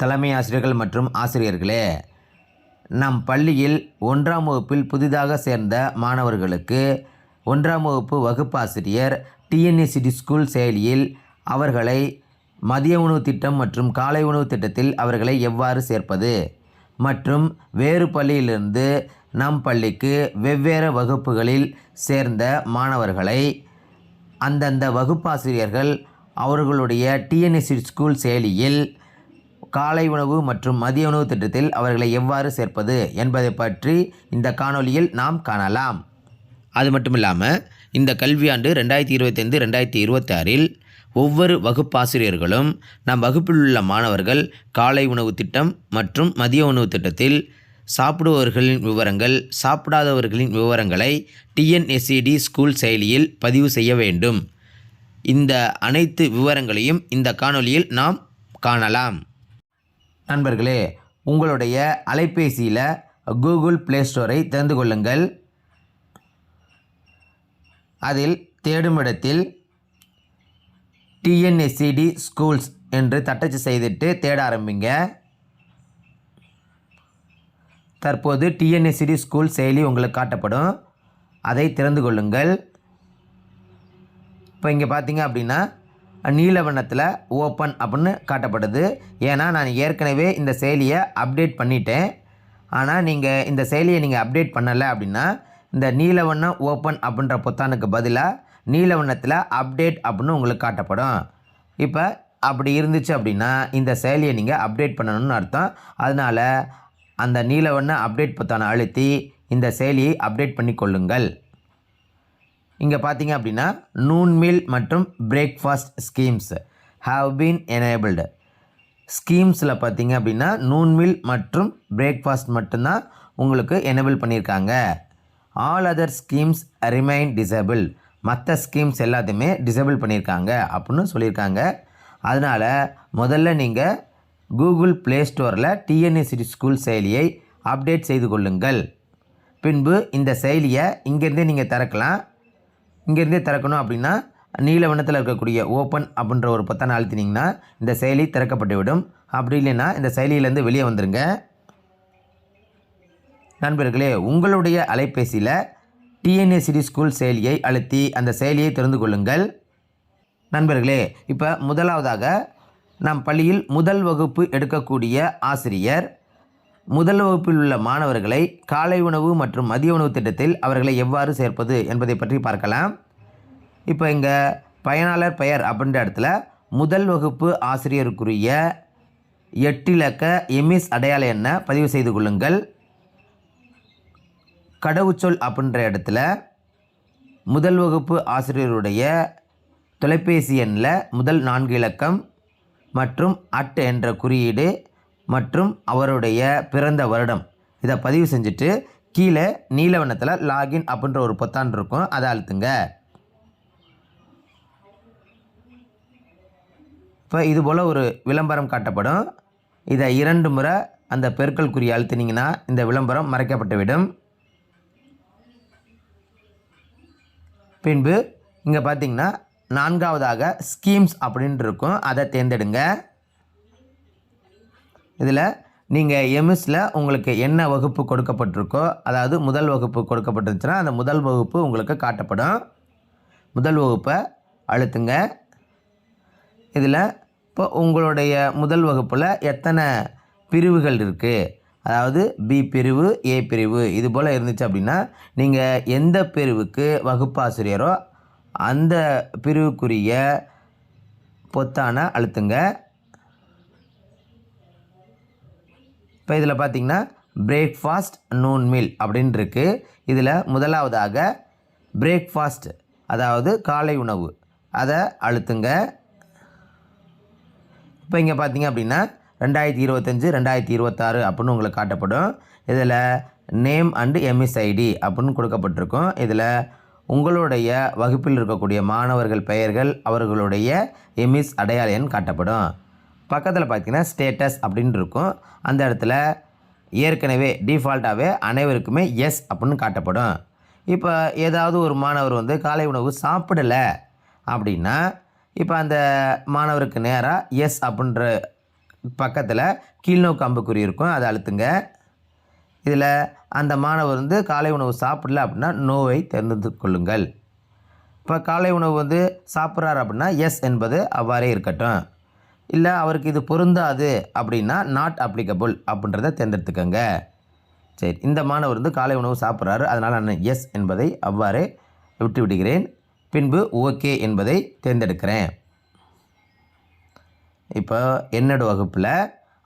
தலைமை ஆசிரியர்கள் மற்றும் ஆசிரியர்களே நம் பள்ளியில் ஒன்றாம் வகுப்பில் புதிதாக சேர்ந்த மாணவர்களுக்கு ஒன்றாம் வகுப்பு வகுப்பாசிரியர் டிஎன்ஏசிடி ஸ்கூல் செயலியில் அவர்களை மதிய உணவு திட்டம் மற்றும் காலை உணவு திட்டத்தில் அவர்களை எவ்வாறு சேர்ப்பது மற்றும் வேறு பள்ளியிலிருந்து நம் பள்ளிக்கு வெவ்வேறு வகுப்புகளில் சேர்ந்த மாணவர்களை அந்தந்த வகுப்பாசிரியர்கள் அவர்களுடைய டிஎன்எஸ்சி ஸ்கூல் செயலியில் காலை உணவு மற்றும் மதிய உணவு திட்டத்தில் அவர்களை எவ்வாறு சேர்ப்பது என்பதை பற்றி இந்த காணொளியில் நாம் காணலாம். அது மட்டும் இல்லாமல் இந்த கல்வியாண்டு ரெண்டாயிரத்தி இருபத்தைந்து ரெண்டாயிரத்தி இருபத்தாறில் ஒவ்வொரு வகுப்பாசிரியர்களும் நம் வகுப்பில் உள்ள மாணவர்கள் காலை உணவு திட்டம் மற்றும் மதிய உணவு திட்டத்தில் சாப்பிடுபவர்களின் விவரங்கள் சாப்பிடாதவர்களின் விவரங்களை டிஎன்எஸ்சிடி ஸ்கூல் செயலியில் பதிவு செய்ய வேண்டும். இந்த அனைத்து விவரங்களையும் இந்த காணொளியில் நாம் காணலாம். நண்பர்களே உங்களுடைய அலைபேசியில் கூகுள் ப்ளே ஸ்டோரை திறந்து கொள்ளுங்கள். அதில் தேடும் இடத்தில் டிஎன்எஸ்சிடி ஸ்கூல்ஸ் என்று தட்டச்சு செய்துட்டு தேட ஆரம்பிங்க. தற்போது டிஎன்எஸ்சிடி ஸ்கூல் செயலி உங்களுக்கு காட்டப்படும். அதை திறந்து கொள்ளுங்கள். இப்போ இங்கே பார்த்தீங்க அப்படின்னா நீல வண்ணத்தில் ஓப்பன் அப்படின்னு காட்டப்படுது. ஏன்னா நான் ஏற்கனவே இந்த செயலியை அப்டேட் பண்ணிட்டேன். ஆனால் நீங்கள் இந்த செயலியை நீங்கள் அப்டேட் பண்ணலை அப்படின்னா இந்த நீல வண்ணம் ஓப்பன் அப்படின்ற பொத்தானுக்கு பதிலாக நீல வண்ணத்தில் அப்டேட் அப்படின்னு உங்களுக்கு காட்டப்படும். இப்போ அப்படி இருந்துச்சு அப்படின்னா இந்த செயலியை நீங்கள் அப்டேட் பண்ணணும்னு அர்த்தம். அதனால் அந்த நீல வண்ண அப்டேட் பொத்தானை அழுத்தி இந்த செயலியை அப்டேட் பண்ணி கொள்ளுங்கள் இங்கே பார்த்தீங்க அப்படின்னா நூன் மீல் மற்றும் breakfast schemes have been enabled ஸ்கீம்ஸில் பார்த்தீங்க அப்படின்னா நூன் மீல் மற்றும் பிரேக்ஃபாஸ்ட் மட்டும்தான் உங்களுக்கு எனேபிள் பண்ணியிருக்காங்க. All other schemes remain disable மற்ற ஸ்கீம்ஸ் எல்லாத்தையுமே டிசேபிள் பண்ணியிருக்காங்க அப்படின்னு சொல்லியிருக்காங்க. அதனால் முதல்ல நீங்கள் கூகுள் ப்ளே ஸ்டோரில் டிஎன்எஸ்சி ஸ்கூல் செயலியை அப்டேட் செய்து கொள்ளுங்கள். பின்பு இந்த செயலியை இங்கேருந்தே நீங்கள் திறக்கலாம். இங்கேருந்தே திறக்கணும் அப்படின்னா நீல வண்ணத்தில் இருக்கக்கூடிய ஓப்பன் அப்படின்ற ஒரு பொத்தானை அழுத்தினீங்கன்னா இந்த செயலி திறக்கப்பட்டு விடும். அப்படி இல்லைன்னா இந்த செயலியிலேருந்து வெளியே வந்துடுங்க நண்பர்களே உங்களுடைய அலைபேசியில் டிஎன்ஏசிடி ஸ்கூல் செயலியை அழுத்தி அந்த செயலியை திறந்து கொள்ளுங்கள். நண்பர்களே இப்போ முதலாவதாக நம் பள்ளியில் முதல் வகுப்பு எடுக்கக்கூடிய ஆசிரியர் முதல் வகுப்பில் உள்ள மாணவர்களை காலை உணவு மற்றும் மதிய உணவு திட்டத்தில் அவர்களை எவ்வாறு சேர்ப்பது என்பதை பற்றி பார்க்கலாம். இப்போ இங்கே பயனாளர் பெயர் அப்படின்ற இடத்துல முதல் வகுப்பு ஆசிரியருக்குரிய எட்டிலக்க எமிஸ் அடையாள எண்ணை பதிவு செய்து கொள்ளுங்கள். கடவுச்சொல் அப்படின்ற இடத்துல முதல் வகுப்பு ஆசிரியருடைய தொலைபேசி எண்ணில் முதல் நான்கு இலக்கம் மற்றும் அட் என்ற குறியீடு மற்றும் அவருடைய பிறந்த வருடம். இதை பதிவு செஞ்சுட்டு கீழே நீலவண்ணத்தில் லாகின் அப்படின்ற ஒரு பொத்தான் இருக்கும். அதை அழுத்துங்க. இப்போ இது போல் ஒரு விளம்பரம் காட்டப்படும். இதை இரண்டு முறை அந்த பெருக்கல் குறி அழுத்தினீங்கன்னா இந்த விளம்பரம் மறைக்கப்பட்டுவிடும் பின்பு இங்கே பார்த்தீங்கன்னா நான்காவதாக ஸ்கீம்ஸ் அப்படின்ட்டு இருக்கும். அதை தேர்ந்தெடுங்க. இதில் நீங்கள் எம்எஸில் உங்களுக்கு என்ன வகுப்பு கொடுக்கப்பட்டிருக்கோ அதாவது முதல் வகுப்பு கொடுக்கப்பட்டிருந்துச்சுன்னா அந்த முதல் வகுப்பு உங்களுக்கு காட்டப்படும். முதல் வகுப்பை அழுத்துங்க. இதில் இப்போ உங்களுடைய முதல் வகுப்பில் எத்தனை பிரிவுகள் இருக்குது அதாவது பி பிரிவு ஏ பிரிவு இது போல் இருந்துச்சு அப்படின்னா நீங்கள் எந்த பிரிவுக்கு வகுப்பாசிரியரோ அந்த பிரிவுக்குரிய பொத்தான அழுத்துங்க. இப்போ இதில் பார்த்தீங்கன்னா பிரேக்ஃபாஸ்ட் நூன் மீல் அப்படின்னு இருக்கு இதில் முதலாவதாக பிரேக்ஃபாஸ்ட் அதாவது காலை உணவு. அதை அழுத்துங்க. இப்போ இங்கே பார்த்தீங்க அப்படின்னா ரெண்டாயிரத்தி இருபத்தஞ்சி ரெண்டாயிரத்தி இருபத்தாறு அப்படின்னு உங்களுக்கு காட்டப்படும். இதில் நேம் அண்டு எம்எஸ்ஐடி அப்படின்னு கொடுக்கப்பட்டிருக்கும். இதில் உங்களுடைய வகுப்பில் இருக்கக்கூடிய மாணவர்கள் பெயர்கள் அவர்களுடைய எம்இஸ் அடையாள எண் காட்டப்படும். பக்கத்தில் பார்த்தீங்கன்னா ஸ்டேட்டஸ் அப்படின்னு இருக்கும். அந்த இடத்துல ஏற்கனவே டிஃபால்ட்டாகவே அனைவருக்குமே எஸ் அப்படின்னு காட்டப்படும். இப்போ ஏதாவது ஒரு மாணவர் வந்து காலை உணவு சாப்பிடலை அப்படின்னா இப்போ அந்த மாணவருக்கு நேராக எஸ் அப்படின்ற பக்கத்தில் கீழ்நோக்கு அம்புக்குறி இருக்கும். அதை அழுத்துங்க. இதில் அந்த மாணவர் வந்து காலை உணவு சாப்பிடல அப்படின்னா நோவை தேர்ந்தெடுத்து கொள்ளுங்கள். இப்போ காலை உணவு வந்து சாப்பிட்றாரு அப்படின்னா எஸ் என்பது அவ்வாறே இருக்கட்டும். இல்லை அவருக்கு இது பொருந்தாது அப்படின்னா நாட் அப்ளிகபிள் அப்படின்றத தேர்ந்தெடுத்துக்கோங்க. சரி இந்த மாணவர் வந்து காலை உணவு சாப்பிட்றாரு. அதனால் நான் எஸ் என்பதை அவ்வாறே விட்டு விடுகிறேன் பின்பு ஓகே என்பதை தேர்ந்தெடுக்கிறேன். இப்போ என்னோட வகுப்பில்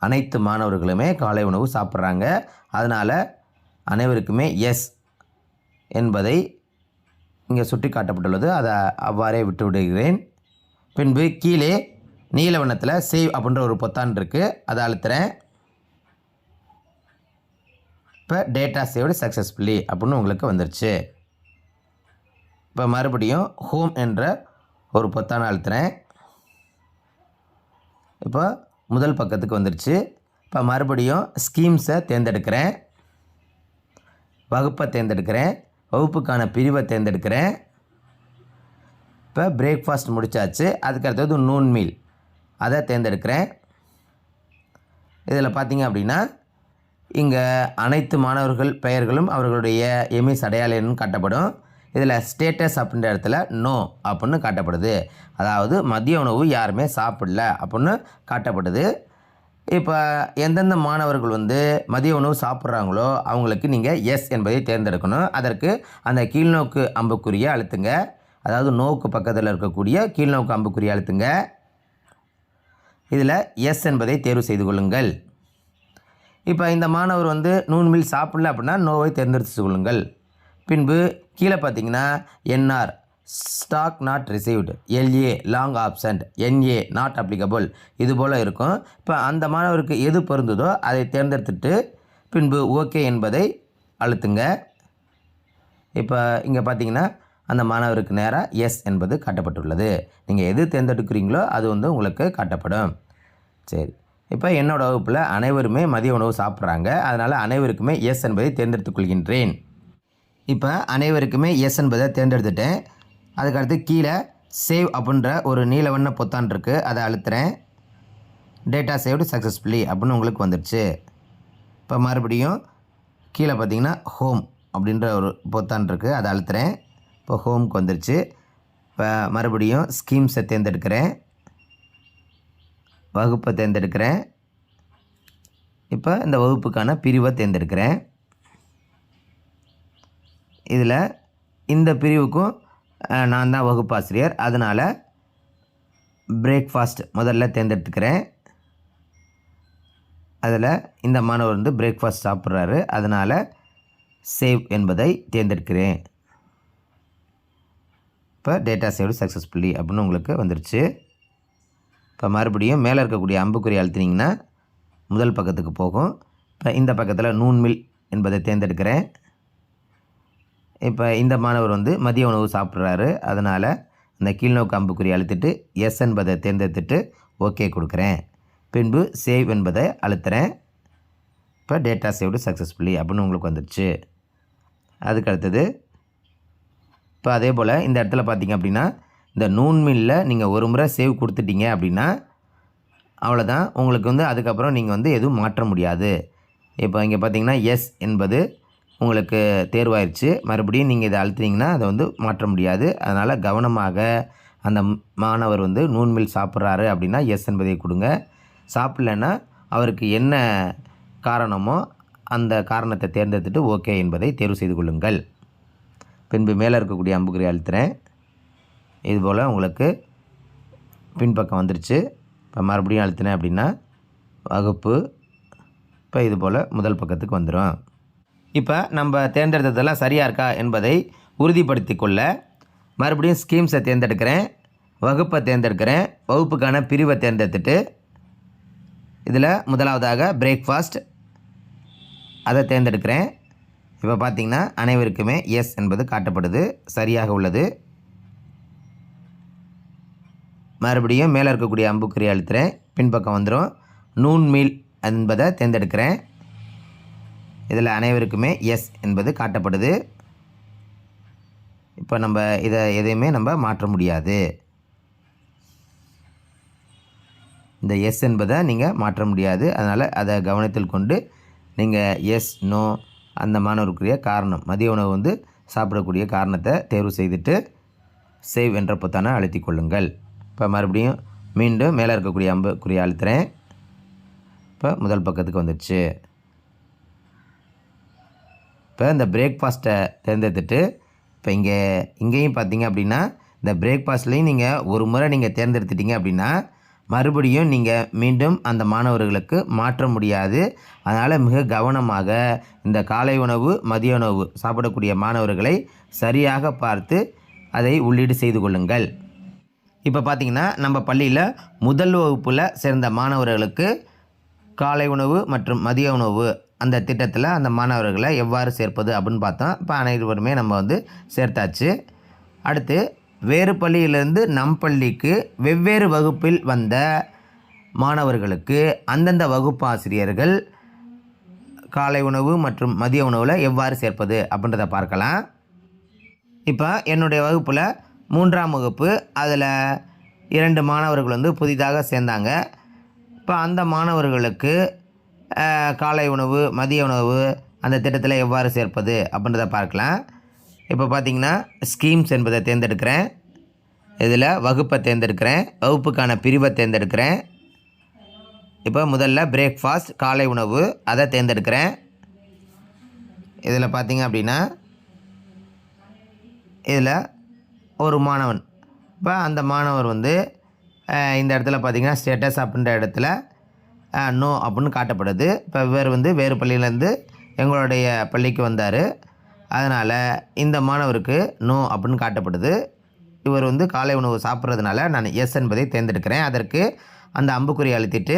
அனைத்து மாணவர்களுமே காலை உணவு சாப்பிட்றாங்க. அதனால் அனைவருக்குமே எஸ் என்பதை இங்கே சுட்டி காட்டப்பட்டுள்ளது அதை அவ்வாறே விட்டு விடுகிறேன் பின்பு கீழே நீல வண்ணத்தில் சேவ் அப்படின்ற ஒரு பொத்தான் இருக்குது அதை அழுத்துறேன். இப்போ டேட்டா சேவ்டு சக்ஸஸ்ஃபுல்லி அப்படின்னு உங்களுக்கு வந்துருச்சு. இப்போ மறுபடியும் ஹோம் என்ற ஒரு பொத்தானை அழுத்துறேன். இப்போ முதல் பக்கத்துக்கு வந்துருச்சு. இப்போ மறுபடியும் ஸ்கீம்ஸை தேர்ந்தெடுக்கிறேன். வகுப்பை தேர்ந்தெடுக்கிறேன். வகுப்புக்கான பிரிவை தேர்ந்தெடுக்கிறேன். இப்போ பிரேக்ஃபாஸ்ட் முடிச்சாச்சு. அதுக்கு அடுத்தது நூன் மீல் அதை தேர்ந்தெடுக்கிறேன். இதில் பார்த்தீங்க அப்படின்னா இங்கே அனைத்து மாணவர்கள் பெயர்களும் அவர்களுடைய எமிஸ் அடையாள காட்டப்படும். இதில் ஸ்டேட்டஸ் அப்படின்ற இடத்துல நோ அப்படின்னு காட்டப்படுது. அதாவது மதிய உணவு யாருமே சாப்பிடல அப்படின்னு காட்டப்படுது. இப்போ எந்தெந்த மாணவர்கள் வந்து மதிய உணவு சாப்பிட்றாங்களோ அவங்களுக்கு நீங்கள் எஸ் என்பதை தேர்ந்தெடுக்கணும். அதற்கு அந்த கீழ்நோக்கு அம்புக்குரிய அழுத்துங்க. அதாவது நோக்கு பக்கத்தில் இருக்கக்கூடிய கீழ்நோக்கு அம்புக்குரிய அழுத்துங்க. இதில் எஸ் என்பதை தேர்வு செய்து கொள்ளுங்கள். இப்போ இந்த மாணவர் வந்து நூன் மில் சாப்பிடல அப்படின்னா நோவை தேர்ந்தெடுத்து கொள்ளுங்கள். பின்பு கீழே பார்த்தீங்கன்னா NR stock not received LA long absent NA not applicable இது போல் இருக்கும். இப்போ அந்த மாணவருக்கு எது பொருந்ததோ அதை தேர்ந்தெடுத்துட்டு பின்பு ஓகே என்பதை அழுத்துங்க. இப்போ இங்கே பார்த்தீங்கன்னா அந்த மாணவருக்கு நேராக எஸ் என்பது காட்டப்பட்டுள்ளது. நீங்கள் எது தேர்ந்தெடுக்கிறீங்களோ அது வந்து உங்களுக்கு காட்டப்படும். சரி. இப்போ என்னோடய வகுப்பில் அனைவருமே மதிய உணவு சாப்பிட்றாங்க. அதனால் அனைவருக்குமே எஸ் என்பதை தேர்ந்தெடுத்துக் கொள்கின்றேன். இப்போ அனைவருக்குமே எஸ் என்பதை தேர்ந்தெடுத்துட்டேன். அதுக்கடுத்து கீழே சேவ் அப்படின்ற ஒரு நீல வண்ண பொத்தான் இருக்குது அதை அழுத்துறேன். டேட்டா சேவ்டு சக்ஸஸ்ஃபுல்லி அப்படின்னு உங்களுக்கு வந்துடுச்சு இப்போ மறுபடியும் கீழே பார்த்தீங்கன்னா ஹோம் அப்படின்ற ஒரு பொத்தான் இருக்குது அதை அழுத்துறேன். இப்போ ஹோம்க்கு வந்துருச்சு இப்போ மறுபடியும் ஸ்கீம்ஸை தேர்ந்தெடுக்கிறேன். வகுப்பை தேர்ந்தெடுக்கிறேன். இப்போ இந்த வகுப்புக்கான பிரிவை தேர்ந்தெடுக்கிறேன். இதில் இந்த பிரிவுக்கும் நான் தான் வகுப்பாசிரியர். அதனால் பிரேக்ஃபாஸ்ட் முதல்ல தேர்ந்தெடுத்துக்கிறேன். அதில் இந்த மாணவர் வந்து பிரேக்ஃபாஸ்ட் சாப்பிட்றாரு. அதனால் சேவ் என்பதை தேர்ந்தெடுக்கிறேன். இப்போ டேட்டா சேவ்டு சக்ஸஸ்ஃபுல்லி அப்படின்னு உங்களுக்கு வந்துருச்சு. இப்போ மறுபடியும் மேலே இருக்கக்கூடிய அம்புக்குறி அழுத்தினீங்கன்னா முதல் பக்கத்துக்கு போகும். இப்போ இந்த பக்கத்தில் நூன் மில் என்பதை தேர்ந்தெடுக்கிறேன். இப்போ இந்த மாணவர் வந்து மதிய உணவு சாப்பிட்றாரு. அதனால் அந்த கீழ்நோக்கு அம்புக்குறி அழுத்திட்டு எஸ் என்பதை தேர்ந்தெடுத்துட்டு ஓகே கொடுக்குறேன். பின்பு சேவ் என்பதை அழுத்துறேன். இப்போ டேட்டா சேவ்டு சக்ஸஸ்ஃபுல்லி அப்படின்னு உங்களுக்கு வந்துடுச்சு அதுக்கு அடுத்தது இப்போ அதே போல் இந்த இடத்துல பார்த்தீங்க அப்படின்னா இந்த நூன் மில்லில் நீங்கள் ஒரு முறை சேவ் கொடுத்துட்டீங்க அப்படின்னா அவ்வளோதான் உங்களுக்கு வந்து அதுக்கப்புறம் நீங்கள் வந்து எதுவும் மாற்ற முடியாது. இப்போ இங்கே பார்த்தீங்கன்னா எஸ் என்பது உங்களுக்கு தேர்வாயிருச்சு. மறுபடியும் நீங்கள் இதை அழுத்துனீங்கன்னா அதை வந்து மாற்ற முடியாது. அதனால் கவனமாக அந்த மாணவர் வந்து நூன்மில் சாப்பிட்றாரு அப்படின்னா எஸ் என்பதை கொடுங்க. சாப்பிட்லன்னா அவருக்கு என்ன காரணமோ அந்த காரணத்தை தேர்ந்தெடுத்துட்டு ஓகே என்பதை தேர்வு செய்து கொள்ளுங்கள். பின்பு மேலே இருக்கக்கூடிய அம்புக்குறி அழுத்துறேன். இதுபோல் உங்களுக்கு பின்பக்கம் வந்துருச்சு. இப்போ மறுபடியும் அழுத்தினேன் அப்படின்னா வகுப்பு இப்போ இதுபோல் முதல் பக்கத்துக்கு வந்துடும் இப்போ நம்ம தேர்ந்தெடுத்ததெல்லாம் சரியாக இருக்கா என்பதை உறுதிப்படுத்தி கொள்ள மறுபடியும் ஸ்கீம்ஸை தேர்ந்தெடுக்கிறேன். வகுப்பை தேர்ந்தெடுக்கிறேன். வகுப்புக்கான பிரிவை தேர்ந்தெடுத்துட்டு இதில் முதலாவதாக பிரேக்ஃபாஸ்ட் அதை தேர்ந்தெடுக்கிறேன். இப்போ பார்த்தீங்கன்னா அனைவருக்குமே எஸ் என்பது காட்டப்படுது சரியாக உள்ளது. மறுபடியும் மேலே இருக்கக்கூடிய அம்புக்குறி அழுத்துறேன் பின்பக்கம் வந்துடும் நூன்மீல் என்பதை தேர்ந்தெடுக்கிறேன். இதில் அனைவருக்குமே எஸ் என்பது காட்டப்படுது. இப்போ நம்ம இதை எதையுமே நம்ம மாற்ற முடியாது. இந்த எஸ் என்பதை நீங்கள் மாற்ற முடியாது. அதனால் அதை கவனத்தில் கொண்டு நீங்கள் எஸ் நோ அந்த மாணவருக்குரிய காரணம். மதிய உணவு வந்து சாப்பிடக்கூடிய காரணத்தை தேர்வு செய்துட்டு சேவ் என்ற பொத்தானை அழுத்தி கொள்ளுங்கள். இப்போ மறுபடியும் மீண்டும் மேலே இருக்கக்கூடிய அம்புக்குரிய அழுத்துறேன். இப்போ முதல் பக்கத்துக்கு வந்துடுச்சு. இப்போ இந்த பிரேக்ஃபாஸ்ட்டை தேர்ந்தெடுத்துட்டு இப்போ இங்கே இங்கேயும் பார்த்தீங்க அப்படின்னா இந்த பிரேக்ஃபாஸ்ட்லேயும் நீங்கள் ஒரு முறை நீங்கள் தேர்ந்தெடுத்துட்டீங்க அப்படின்னா மறுபடியும் நீங்கள் மீண்டும் அந்த மாணவர்களுக்கு மாற்ற முடியாது. அதனால் மிக கவனமாக இந்த காலை உணவு மதிய உணவு சாப்பிடக்கூடிய மாணவர்களை சரியாக பார்த்து அதை உள்ளீடு செய்து கொள்ளுங்கள். இப்போ பார்த்தீங்கன்னா நம்ம பள்ளியில் முதல் வகுப்பில் சேர்ந்த மாணவர்களுக்கு காலை உணவு மற்றும் மதிய உணவு அந்த திட்டத்தில் அந்த மாணவர்களை எவ்வாறு சேர்ப்பது அப்படின்னு பார்த்தோம் இப்போ அனைவருமே நம்ம வந்து சேர்த்தாச்சு. அடுத்து வேறு பள்ளியிலிருந்து நம் பள்ளிக்கு வெவ்வேறு வகுப்பில் வந்த மாணவர்களுக்கு அந்தந்த வகுப்பாசிரியர்கள் காலை உணவு மற்றும் மதிய உணவில் எவ்வாறு சேர்ப்பது அப்படின்றத பார்க்கலாம். இப்போ என்னுடைய வகுப்பில் மூன்றாம் வகுப்பு அதில் இரண்டு மாணவர்கள் வந்து புதிதாக சேர்ந்தாங்க. இப்போ அந்த மாணவர்களுக்கு காலை உணவு மதிய உணவு அந்த திட்டத்தில் எவ்வாறு சேர்ப்பது அப்படின்றத பார்க்கலாம். இப்போ பார்த்திங்கன்னா ஸ்கீம்ஸ் என்பதை தேர்ந்தெடுக்கிறேன். இதில் வகுப்பை தேர்ந்தெடுக்கிறேன். வகுப்புக்கான பிரிவை தேர்ந்தெடுக்கிறேன். இப்போ முதல்ல பிரேக்ஃபாஸ்ட் காலை உணவு அதை தேர்ந்தெடுக்கிறேன். இதில் பார்த்திங்க அப்படின்னா இதில் ஒரு மாணவன். இப்போ அந்த மாணவர் வந்து இந்த இடத்துல பார்த்தீங்கன்னா ஸ்டேட்டஸ் அப்படின்ற இடத்துல நோ அப்படின்னு காட்டப்படுது. இப்போ இவர் வந்து வேறு பள்ளியிலேருந்து எங்களுடைய பள்ளிக்கு வந்தார். அதனால் இந்த மாணவருக்கு நோ அப்படின்னு காட்டப்படுது. இவர் வந்து காலை உணவு சாப்பிட்றதுனால நான் எஸ் என்பதை தேர்ந்தெடுக்கிறேன். அதற்கு அந்த அம்புக்குறி அழுத்திட்டு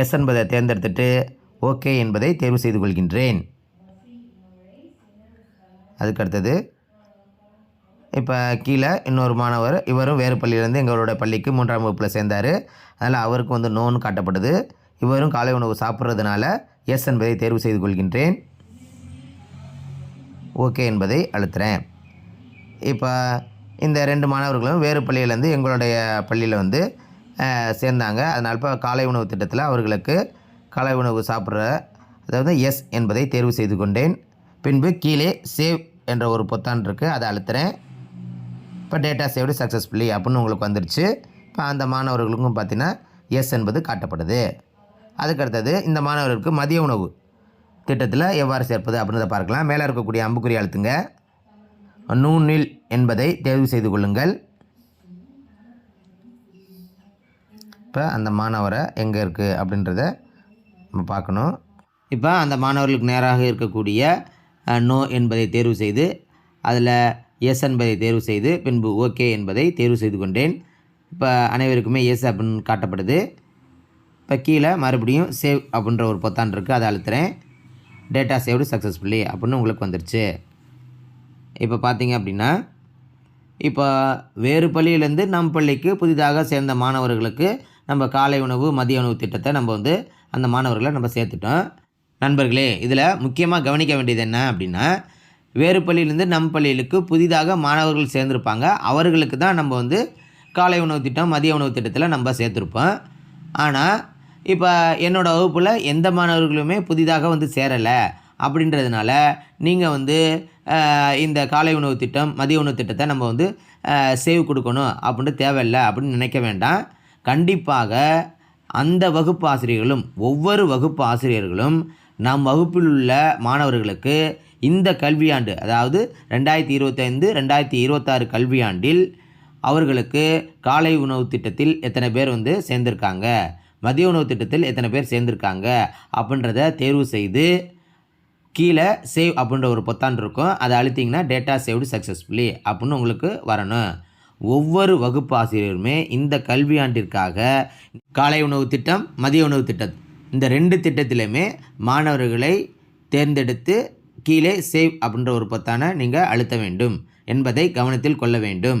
எஸ் என்பதை தேர்ந்தெடுத்துட்டு ஓகே என்பதை தேர்வு செய்து கொள்கின்றேன். அதுக்கு அடுத்தது இப்போ கீழே இன்னொரு மாணவர் இவரும் வேறு பள்ளியிலேருந்து எங்களோட பள்ளிக்கு மூன்றாம் வகுப்பில் சேர்ந்தார். அதனால் அவருக்கு வந்து நோன்னு காட்டப்படுது. இவரும் காலை உணவு சாப்பிட்றதுனால எஸ் என்பதை தேர்வு செய்து கொள்கின்றேன். ஓகே என்பதை அழுத்துகிறேன் இப்போ இந்த ரெண்டு மாணவர்களும் வேறு பள்ளியிலேருந்து எங்களுடைய பள்ளியில் வந்து சேர்ந்தாங்க. அதனால் இப்போ காலை உணவு திட்டத்தில் அவர்களுக்கு காலை உணவு சாப்பிட்ற அதாவது எஸ் என்பதை தேர்வு செய்து கொண்டேன். பின்பு கீழே சேவ் என்ற ஒரு பொத்தான் இருக்குது அதை அழுத்துகிறேன் இப்போ டேட்டா சேவ்டு சக்ஸஸ்ஃபுல்லி அப்படின்னு உங்களுக்கு வந்துருச்சு. இப்போ அந்த மாணவர்களுக்கும் பார்த்திங்கன்னா எஸ் என்பது காட்டப்படுது. அதுக்கு அடுத்தது இந்த மாணவர்களுக்கு மதிய உணவு. திட்டத்தில் எவ்வாறு சேர்ப்பது அப்படின்றத பார்க்கலாம். மேலே இருக்கக்கூடிய அம்புக்குறி அழுத்துங்க. நூனில் என்பதை தேர்வு செய்து கொள்ளுங்கள். இப்போ அந்த மாணவரை எங்கே இருக்குது அப்படின்றத நம்ம பார்க்கணும். இப்போ அந்த மாணவர்களுக்கு நேராக இருக்கக்கூடிய நோ என்பதை தேர்வு செய்து அதில் எஸ் என்பதை தேர்வு செய்து பின்பு ஓகே என்பதை தேர்வு செய்து கொண்டேன். இப்போ அனைவருக்குமே எஸ் அப்படின்னு காட்டப்படுது. இப்போ கீழே மறுபடியும் சேவ் அப்படின்ற ஒரு பொத்தான் இருக்குது. அதை அழுத்துறேன். டேட்டா சேவ்டு சக்ஸஸ்ஃபுல்லி அப்படின்னு உங்களுக்கு வந்துருச்சு. இப்போ பார்த்தீங்க அப்படின்னா இப்போ வேறு பள்ளியிலேருந்து நம் பள்ளிக்கு புதிதாக சேர்ந்த மாணவர்களுக்கு நம்ம காலை உணவு மதிய உணவு திட்டத்தை நம்ம வந்து அந்த மாணவர்களை நம்ம சேர்த்துட்டோம். நண்பர்களே இதில் முக்கியமாக கவனிக்க வேண்டியது என்ன அப்படின்னா வேறு பள்ளியிலேருந்து நம் பள்ளிகளுக்கு புதிதாக மாணவர்கள் சேர்ந்துருப்பாங்க. அவர்களுக்கு தான் நம்ம வந்து காலை உணவு திட்டம் மதிய உணவு திட்டத்தில் நம்ம சேர்த்துருப்போம். ஆனால் இப்போ என்னோடய வகுப்பில் எந்த மாணவர்களுமே புதிதாக வந்து சேரலை. அப்படின்றதுனால நீங்கள் வந்து இந்த காலை உணவு திட்டம் மதிய உணவு திட்டத்தை நம்ம வந்து சேவ் கொடுக்கணும் அப்படின்ட்டு தேவையில்லை அப்படின்னு நினைக்க வேண்டாம். கண்டிப்பாக அந்த வகுப்பு ஆசிரியர்களும் ஒவ்வொரு வகுப்பு ஆசிரியர்களும் நம் வகுப்பில் உள்ள மாணவர்களுக்கு இந்த கல்வியாண்டு அதாவது ரெண்டாயிரத்தி இருபத்தைந்து ரெண்டாயிரத்தி இருபத்தாறு கல்வியாண்டில் அவர்களுக்கு காலை உணவு திட்டத்தில் எத்தனை பேர் வந்து சேர்ந்திருக்காங்க? மதிய உணவு திட்டத்தில் எத்தனை பேர் சேர்ந்துருக்காங்க அப்படின்றத தேர்வு செய்து கீழே சேவ் அப்படின்ற ஒரு பொத்தான் இருக்கும். அதை அழுத்திங்கன்னா டேட்டா சேவ்டு சக்ஸஸ்ஃபுல்லி அப்படின்னு உங்களுக்கு வரணும். ஒவ்வொரு வகுப்பு ஆசிரியருமே இந்த கல்வியாண்டிற்காக காலை உணவு திட்டம் மதிய உணவு திட்டம் இந்த ரெண்டு திட்டத்திலையுமே மாணவர்களை தேர்ந்தெடுத்து கீழே சேவ் அப்படின்ற ஒரு பொத்தானை நீங்கள் அழுத்த வேண்டும் என்பதை கவனத்தில் கொள்ள வேண்டும்.